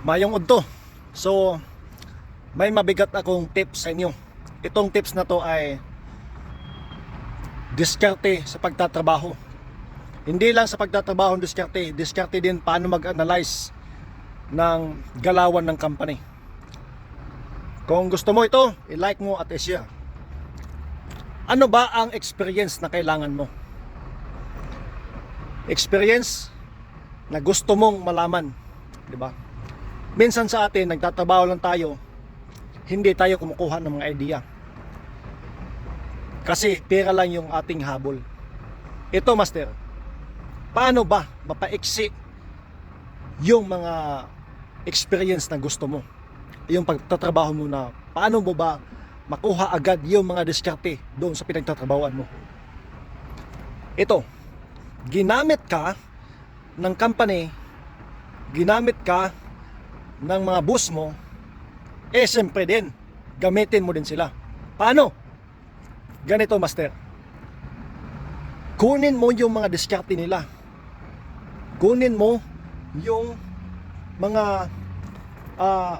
Mayong udto. So, may mabigat akong tips sa inyo. Itong tips na to ay diskarte sa pagtatrabaho. Hindi lang sa pagtatrabaho ang diskarte, diskarte din paano mag-analyze ng galawan ng company. Kung gusto mo ito, i-like mo at i-share. Ano ba ang experience na kailangan mo? Experience na gusto mong malaman, 'di ba? Minsan sa atin nagtatrabaho lang tayo, hindi tayo kumukuha ng mga idea. Kasi pera lang yung ating habol. Ito, master. Paano ba mapaiksi yung mga experience na gusto mo? Yung pagtatrabaho mo na paano mo ba makuha agad yung mga diskarte doon sa pinagtatrabahoan mo? Ito, ginamit ka ng company, ginamit ka ng mga boss mo, eh siyempre din, gamitin mo din sila. Paano? Ganito, master. Kunin mo yung mga diskarte nila. Kunin mo yung mga ah,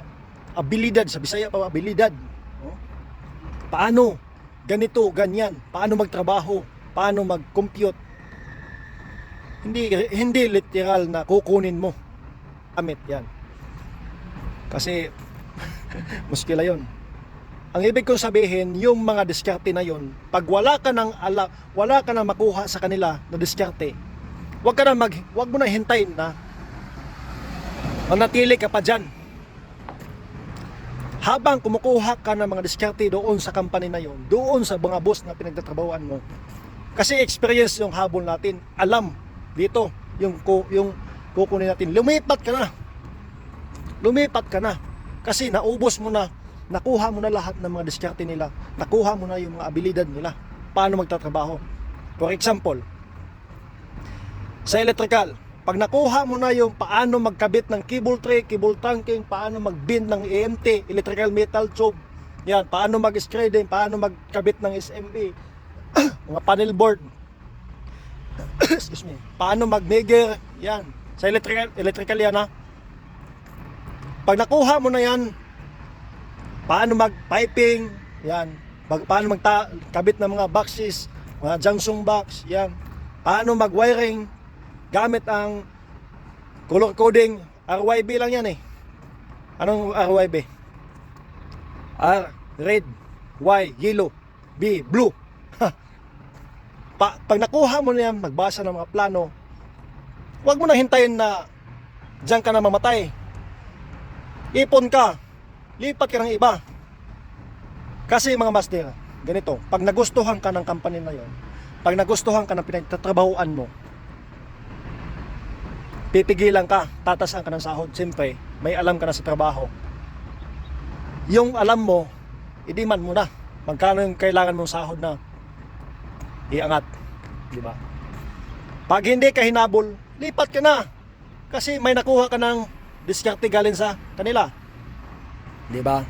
abilidad, sa Bisaya pa, abilidad. Paano? Ganito, ganyan. Paano magtrabaho? Paano mag-compute? Hindi, hindi literal na kukunin mo. Amit yan. Kasi, muskila yon. Ang ibig kong sabihin, yung mga diskarte na yon, pag wala ka nang ala, wala ka nang makuha sa kanila na diskarte, wag ka na mag, wag mo na hintayin na manatili ka pa dyan. Habang kumukuha ka ng mga diskarte doon sa company na yon, doon sa mga boss na pinagtatrabahoan mo, kasi experience yung habol natin, alam dito yung yung kukunin natin. Lumipat ka na. Lumipat ka na. Kasi naubos mo na, nakuha mo na lahat ng mga diskarte nila. Nakuha mo na yung mga abilidad nila. Paano magtatrabaho. For example, sa electrical, pag nakuha mo na yung paano magkabit ng cable tray, cable trunking, paano mag-bend ng EMT, electrical metal tube, yan, paano mag-screeding, paano magkabit ng SMB, mga panel board, excuse me, paano mag-meger, yan, sa electrical, electrical yan ha. Pag nakuha mo na yan, paano mag-piping, yan, pag, paano magkabit ng mga boxes, mga junction box, yan, paano mag-wiring, gamit ang color coding, RYB lang yan eh. Anong RYB? R, red, Y, yellow, B, blue. pa, pag nakuha mo na yan, magbasa ng mga plano, huwag mo na hintayin na diyan ka na mamatay. Ipon ka, lipat ka ng iba. Kasi mga master, ganito, pag nagustuhan ka ng company na yon, pag nagustuhan ka ng pinagtatrabahoan mo, pipigilan ka, tatasan ka ng sahod. Siyempre, may alam ka na sa trabaho. Yung alam mo, idiman mo na. Magkano yung kailangan mong sahod na iangat. Di ba? Pag hindi ka hinabol, lipat ka na. Kasi may nakuha ka ng diskarte galing sa kanila. Di ba?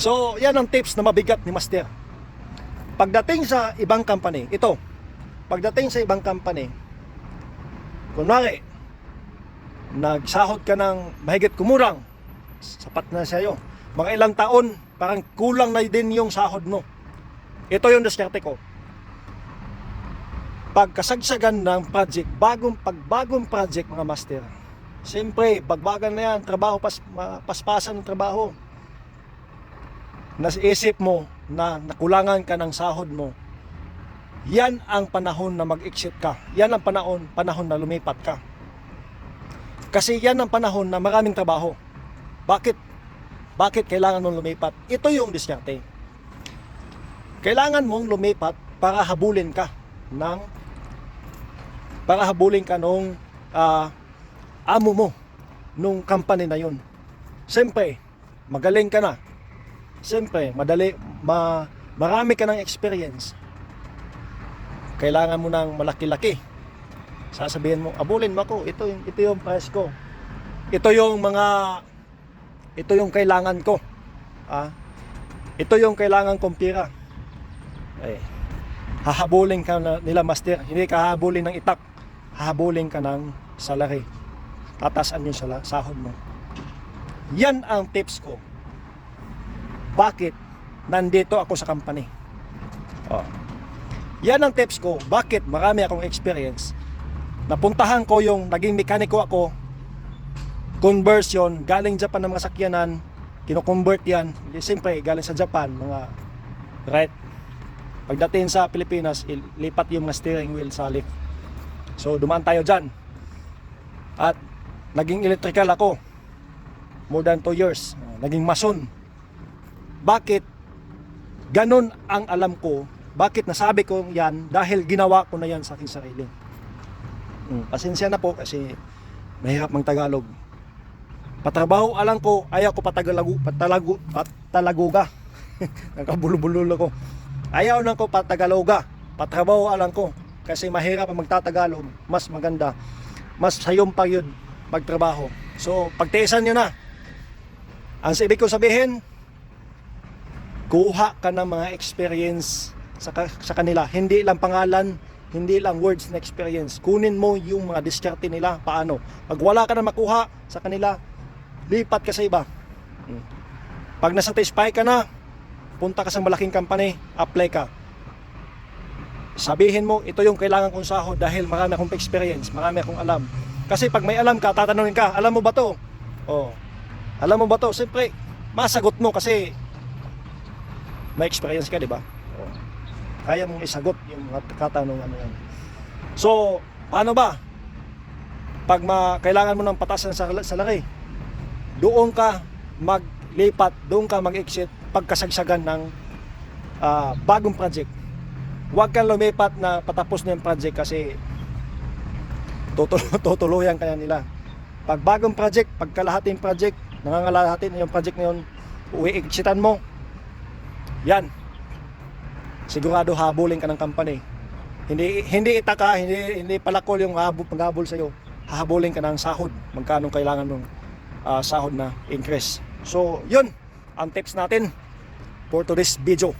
So, yan ang tips na mabigat ni Master. Pagdating sa ibang company, ito, pagdating sa ibang company, kunwari, nagsahod ka ng mahigit kumurang, sapat na sa'yo. Mga ilang taon, parang kulang na din yung sahod mo. Ito yung diskarte ko. Pagkasagsagan ng project, bagong pagbagong project mga master, siyempre, bagbagan na yan, trabaho, pas, paspasan ng trabaho. Nasiisip mo na nakulangan ka ng sahod mo, yan ang panahon na mag-exit ka. Yan ang panahon, panahon na lumipat ka. Kasi yan ang panahon na maraming trabaho. Bakit? Bakit kailangan mong lumipat? Ito yung diskarte. Kailangan mong lumipat para habulin ka ng para habulin ka nung ah, amo mo nung company na yun. Siyempre, magaling ka na. Siyempre, madali, ma, marami ka ng experience. Kailangan mo ng malaki-laki sasabihin mo, abulin mo ako, ito ito yung price ko. Ito yung mga, ito yung kailangan ko. Ah, ito yung kailangan kong pira. Eh, hahabulin ka na, nila master, hindi ka hahabulin ng itak, hahabulin ka ng salary. Tatasan yung sala, sahod mo. Yan ang tips ko. Bakit nandito ako sa company? Oh. Yan ang tips ko. Bakit marami akong experience. Napuntahan ko yung naging mekaniko ako. Conversion, galing Japan ng mga sakyanan. Kino-convert yan. Siyempre, galing sa Japan, mga right. Pagdating sa Pilipinas, il- lipat yung mga steering wheel sa lift. So, dumaan tayo dyan. At naging electrical ako. More than 2 years. Naging mason. Bakit? Ganon ang alam ko. Bakit nasabi ko yan? Dahil ginawa ko na yan sa aking sarili. Mm, pasensya na po kasi mahirap mang Tagalog. Patrabaho alam ko, ayaw ko patagalagu, patalagu, patalaguga. Nakabulubululo ko. Ayaw nang ko patagaloga. Patrabaho alam ko. Kasi mahirap ang magtatagalog. Mas maganda. Mas sayong pa yun magtrabaho. So, pagtiisan nyo na. Ang ibig ko sabihin, kuha ka ng mga experience sa, sa kanila. Hindi lang pangalan, hindi lang words na experience. Kunin mo yung mga diskarte nila. Paano? Pag wala ka na makuha sa kanila, lipat ka sa iba. Hmm. Pag nasatisfy ka na, punta ka sa malaking company, apply ka. Sabihin mo, ito yung kailangan kong sahod dahil marami akong experience, marami akong alam. Kasi pag may alam ka, tatanungin ka, alam mo ba to? Oh. Alam mo ba to? Siyempre, masagot mo kasi may experience ka, di ba? Oh. Kaya mong isagot yung mga katanungan na yan. So, paano ba? Pag ma kailangan mo ng patasan sa sa laki, doon ka maglipat, doon ka mag-exit pagkasagsagan ng ah, bagong project. Huwag kang lumipat na patapos na yung project kasi tutul tutuluyan ka na nila. Pag bagong project, pag kalahating project, nangangalahati na yung project na yun, uwi-exitan mo, yan. Sigurado habulin ka ng company. Hindi hindi itaka, hindi hindi palakol yung habol paghabol sa iyo. Hahabulin ka ng sahod. Magkano kailangan mong ah, sahod na increase. So, yun ang tips natin for today's video.